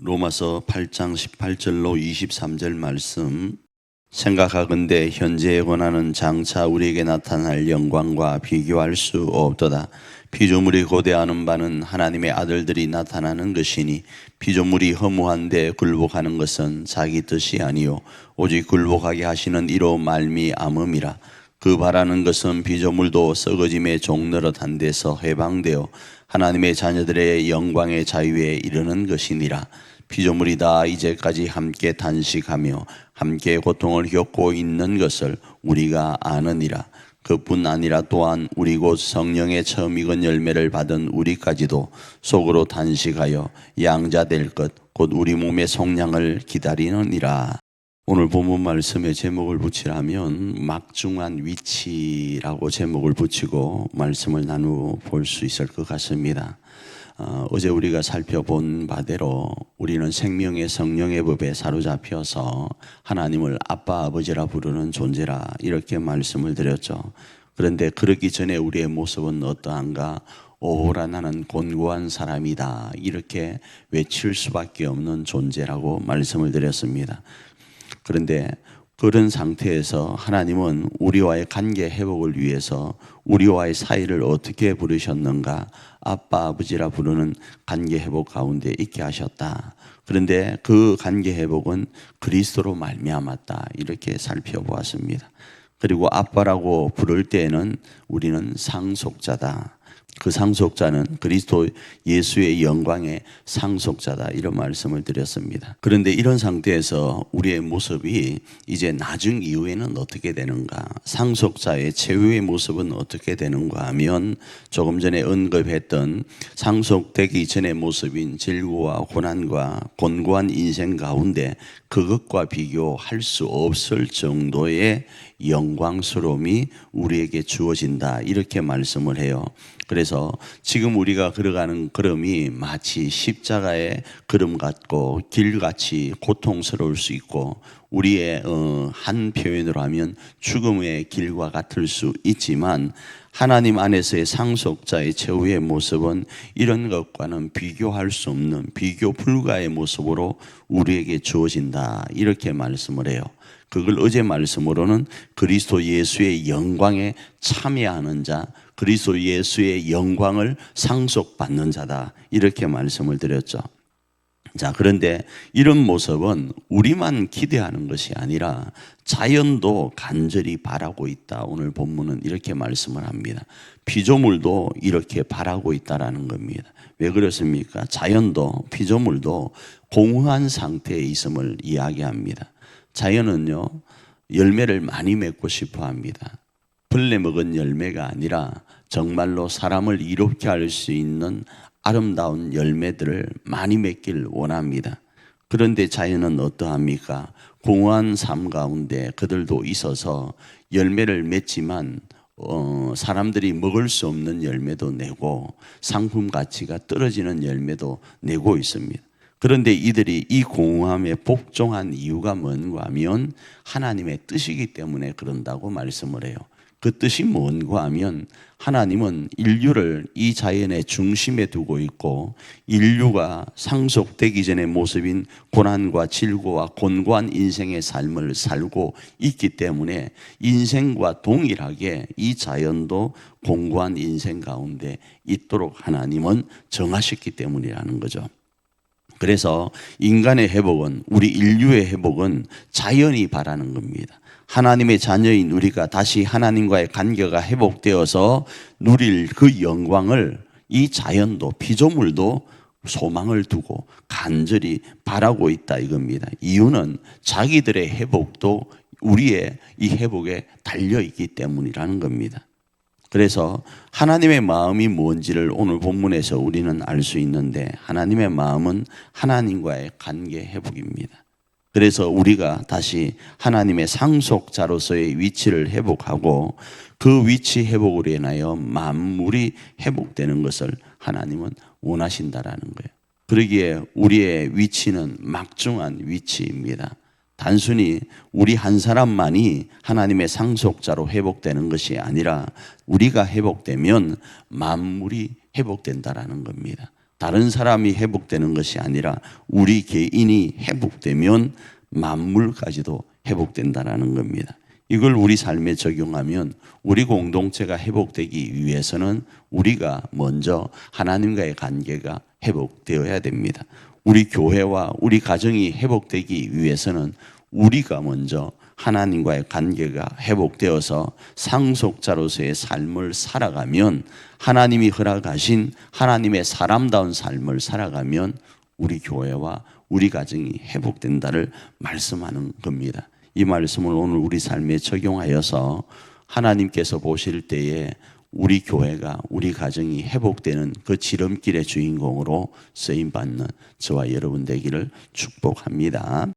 로마서 8장 18절로 23절 말씀 생각하건대 현재의 권한은 장차 우리에게 나타날 영광과 비교할 수 없도다. 피조물이 고대하는 바는 하나님의 아들들이 나타나는 것이니 피조물이 허무한데 굴복하는 것은 자기 뜻이 아니요 오직 굴복하게 하시는 이로 말미암음이라. 그 바라는 것은 피조물도 썩어짐의 종노릇한 데서 해방되어 하나님의 자녀들의 영광의 자유에 이르는 것이니라. 피조물이 다 이제까지 함께 단식하며 함께 고통을 겪고 있는 것을 우리가 아느니라. 그뿐 아니라 또한 우리 곧 성령의 처음 익은 열매를 받은 우리까지도 속으로 단식하여 양자 될 것 곧 우리 몸의 성량을 기다리느니라. 오늘 본문 말씀에 제목을 붙이라면 막중한 위치라고 제목을 붙이고 말씀을 나누어 볼 수 있을 것 같습니다. 어, 어제 우리가 살펴본 바대로 우리는 생명의 성령의 법에 사로잡혀서 하나님을 아빠 아버지라 부르는 존재라 이렇게 말씀을 드렸죠. 그런데 그러기 전에 우리의 모습은 어떠한가? 오호라 나는 곤고한 사람이다. 이렇게 외칠 수밖에 없는 존재라고 말씀을 드렸습니다. 그런데 그런 상태에서 하나님은 우리와의 관계 회복을 위해서 우리와의 사이를 어떻게 부르셨는가? 아빠, 아버지라 부르는 관계 회복 가운데 있게 하셨다. 그런데 그 관계 회복은 그리스도로 말미암았다. 이렇게 살펴보았습니다. 그리고 아빠라고 부를 때에는 우리는 상속자다. 그 상속자는 그리스도 예수의 영광의 상속자다 이런 말씀을 드렸습니다. 그런데 이런 상태에서 우리의 모습이 이제 나중 이후에는 어떻게 되는가? 상속자의 최후의 모습은 어떻게 되는가 하면 조금 전에 언급했던 상속되기 전의 모습인 질고와 고난과 곤고한 인생 가운데 그것과 비교할 수 없을 정도의 영광스러움이 우리에게 주어진다 이렇게 말씀을 해요. 그래서 지금 우리가 걸어가는 걸음이 마치 십자가의 걸음 같고 길같이 고통스러울 수 있고 우리의 어, 한 표현으로 하면 죽음의 길과 같을 수 있지만 하나님 안에서의 상속자의 최후의 모습은 이런 것과는 비교할 수 없는 비교 불가의 모습으로 우리에게 주어진다 이렇게 말씀을 해요. 그걸 어제 말씀으로는 그리스도 예수의 영광에 참여하는 자, 그리스도 예수의 영광을 상속받는 자다. 이렇게 말씀을 드렸죠. 자, 그런데 이런 모습은 우리만 기대하는 것이 아니라 자연도 간절히 바라고 있다. 오늘 본문은 이렇게 말씀을 합니다. 피조물도 이렇게 바라고 있다라는 겁니다. 왜 그렇습니까? 자연도 피조물도 공허한 상태에 있음을 이야기합니다. 자연은요, 열매를 많이 맺고 싶어 합니다. 벌레 먹은 열매가 아니라 정말로 사람을 이롭게 할 수 있는 아름다운 열매들을 많이 맺길 원합니다. 그런데 자연은 어떠합니까? 공허한 삶 가운데 그들도 있어서 열매를 맺지만 어, 사람들이 먹을 수 없는 열매도 내고 상품 가치가 떨어지는 열매도 내고 있습니다. 그런데 이들이 이 공허함에 복종한 이유가 뭔가 하면 하나님의 뜻이기 때문에 그런다고 말씀을 해요. 그 뜻이 뭔가 하면 하나님은 인류를 이 자연의 중심에 두고 있고 인류가 상속되기 전의 모습인 고난과 질고와 곤고한 인생의 삶을 살고 있기 때문에 인생과 동일하게 이 자연도 공고한 인생 가운데 있도록 하나님은 정하셨기 때문이라는 거죠. 그래서 인간의 회복은 우리 인류의 회복은 자연이 바라는 겁니다. 하나님의 자녀인 우리가 다시 하나님과의 관계가 회복되어서 누릴 그 영광을 이 자연도 피조물도 소망을 두고 간절히 바라고 있다 이겁니다. 이유는 자기들의 회복도 우리의 이 회복에 달려 있기 때문이라는 겁니다. 그래서 하나님의 마음이 뭔지를 오늘 본문에서 우리는 알 수 있는데 하나님의 마음은 하나님과의 관계 회복입니다. 그래서 우리가 다시 하나님의 상속자로서의 위치를 회복하고 그 위치 회복으로 인하여 만물이 회복되는 것을 하나님은 원하신다라는 거예요. 그러기에 우리의 위치는 막중한 위치입니다. 단순히 우리 한 사람만이 하나님의 상속자로 회복되는 것이 아니라 우리가 회복되면 만물이 회복된다라는 겁니다. 다른 사람이 회복되는 것이 아니라 우리 개인이 회복되면 만물까지도 회복된다라는 겁니다. 이걸 우리 삶에 적용하면 우리 공동체가 회복되기 위해서는 우리가 먼저 하나님과의 관계가 회복되어야 됩니다. 우리 교회와 우리 가정이 회복되기 위해서는 우리가 먼저 하나님과의 관계가 회복되어서 상속자로서의 삶을 살아가면 하나님이 허락하신 하나님의 사람다운 삶을 살아가면 우리 교회와 우리 가정이 회복된다를 말씀하는 겁니다. 이 말씀을 오늘 우리 삶에 적용하여서 하나님께서 보실 때에 우리 교회가 우리 가정이 회복되는 그 지름길의 주인공으로 쓰임 받는 저와 여러분 되기를 축복합니다.